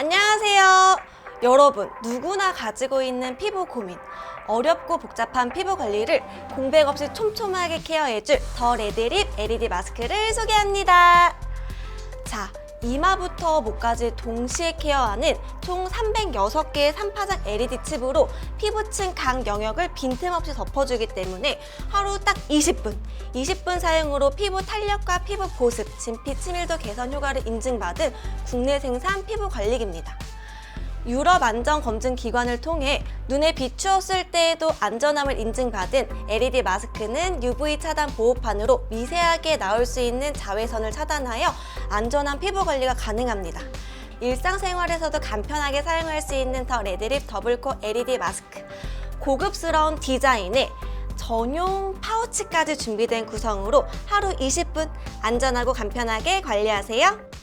안녕하세요. 여러분, 누구나 가지고 있는 피부 고민. 어렵고 복잡한 피부 관리를 공백 없이 촘촘하게 케어해줄 더 레드립 LED 마스크를 소개합니다. 자, 이마부터 목까지 동시에 케어하는 총 306개의 3파장 LED 칩으로 피부층 각 영역을 빈틈없이 덮어주기 때문에 하루 딱 20분, 20분 사용으로 피부 탄력과 피부 보습, 진피 치밀도 개선 효과를 인증받은 국내 생산 피부 관리기입니다. 유럽 안전 검증 기관을 통해 눈에 비추었을 때에도 안전함을 인증받은 LED 마스크는 UV 차단 보호판으로 미세하게 나올 수 있는 자외선을 차단하여 안전한 피부 관리가 가능합니다. 일상생활에서도 간편하게 사용할 수 있는 더 레드립 더블코 LED 마스크. 고급스러운 디자인에 전용 파우치까지 준비된 구성으로 하루 20분 안전하고 간편하게 관리하세요.